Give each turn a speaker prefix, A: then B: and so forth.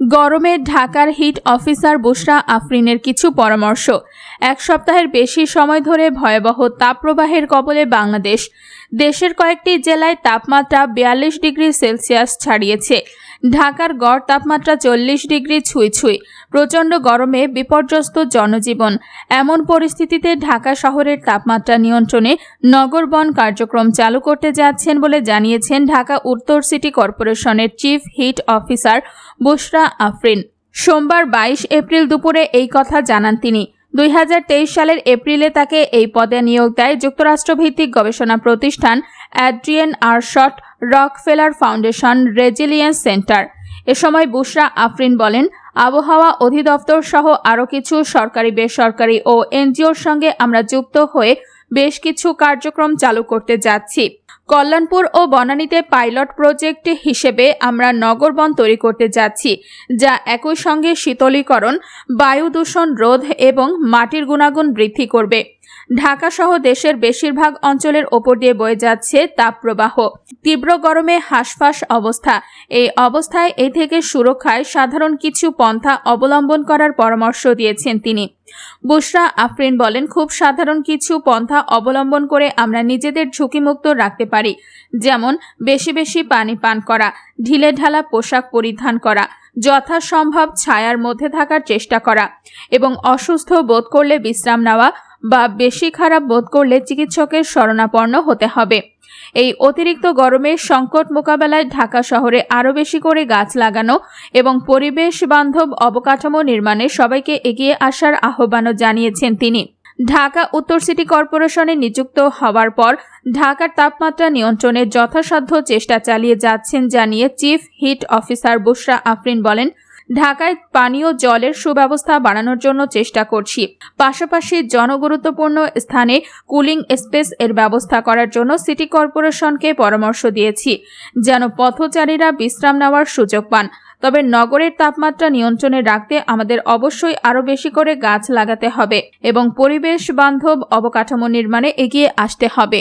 A: গরমে ঢাকার hit officer বুসরা আফরিনের কিছু পরামর্শ। এক সপ্তাহের বেশি সময় ধরে ভয়াবহ তাপপ্রবাহের কবলে বাংলাদেশ। দেশের কয়েকটি জেলায় তাপমাত্রা বিয়াল্লিশ ডিগ্রি সেলসিয়াস ছাড়িয়েছে। ঢাকার গড় তাপমাত্রা চল্লিশ ডিগ্রি ছুঁই ছুঁই। প্রচণ্ড গরমে বিপর্যস্ত জনজীবন। এমন পরিস্থিতিতে ঢাকা শহরের তাপমাত্রা নিয়ন্ত্রণে নগরবন কার্যক্রম চালু করতে যাচ্ছেন বলে জানিয়েছেন ঢাকা উত্তর সিটি কর্পোরেশনের chief heat officer Bushra Afrin. সোমবার বাইশ এপ্রিল দুপুরে এই কথা জানান তিনি। দুই হাজার তেইশ সালের এপ্রিলে তাকে এই পদে নিয়োগ দেয় যুক্তরাষ্ট্রভিত্তিক গবেষণা প্রতিষ্ঠান Adrienne Arsht Rockefeller Foundation Resilience Center. এ সময় বুশরা আফরিন বলেন, আবহাওয়া অধিদপ্তর সহ আরও কিছু সরকারি, বেসরকারি ও এনজিওর সঙ্গে আমরা যুক্ত হয়ে বেশ কিছু কার্যক্রম চালু করতে যাচ্ছি। কল্যাণপুর ও বনানীতে পাইলট প্রজেক্ট হিসেবে আমরা নগরবন তৈরি করতে যাচ্ছি, যা একই সঙ্গে শীতলীকরণ, বায়ু দূষণ রোধ এবং মাটির গুণাগুণ বৃদ্ধি করবে। ঢাকা সহ দেশের বেশিরভাগ অঞ্চলের ওপর দিয়ে বয়ে যাচ্ছে তাপপ্রবাহ। তীব্র গরমে হাঁসফাঁস অবস্থা। এই অবস্থায় এ থেকে সুরক্ষায় সাধারণ কিছু পন্থা অবলম্বন করার পরামর্শ দিয়েছেন তিনি। বুশরা আফরিন বলেন, খুব সাধারণ কিছু পন্থা অবলম্বন করে আমরা নিজেদের ঝুঁকিমুক্ত রাখতে পারি। যেমন, বেশি বেশি পানি পান করা, ঢিলে ঢালা পোশাক পরিধান করা, যথাসম্ভব ছায়ার মধ্যে থাকার চেষ্টা করা এবং অসুস্থ বোধ করলে বিশ্রাম নেওয়া বা বেশি খারাপ বোধ করলে চিকিৎসকের শরণাপন্ন হতে হবে। এই অতিরিক্ত গরমের সংকট মোকাবেলায় ঢাকা শহরে আরও বেশি করে গাছ লাগানো এবং পরিবেশ বান্ধব অবকাঠামো নির্মাণে সবাইকে এগিয়ে আসার আহ্বানও জানিয়েছেন তিনি। ঢাকা উত্তর সিটি কর্পোরেশনে নিযুক্ত হওয়ার পর ঢাকার তাপমাত্রা নিয়ন্ত্রণের যথাসাধ্য চেষ্টা চালিয়ে যাচ্ছেন জানিয়ে chief heat officer Bushra Afrin বলেন ঢাকায় পানীয় জলের সুব্যবস্থা বাড়ানোর জন্য চেষ্টা করছি। পাশাপাশি জনগুরুত্বপূর্ণ স্থানে কুলিং স্পেস এর ব্যবস্থা করার জন্য সিটি কর্পোরেশনকে পরামর্শ দিয়েছি, যেন পথচারীরা বিশ্রাম নেওয়ার সুযোগ পান। তবে নগরের তাপমাত্রা নিয়ন্ত্রণে রাখতে আমাদের অবশ্যই আরও বেশি করে গাছ লাগাতে হবে এবং পরিবেশ বান্ধব অবকাঠামো নির্মাণে এগিয়ে আসতে হবে।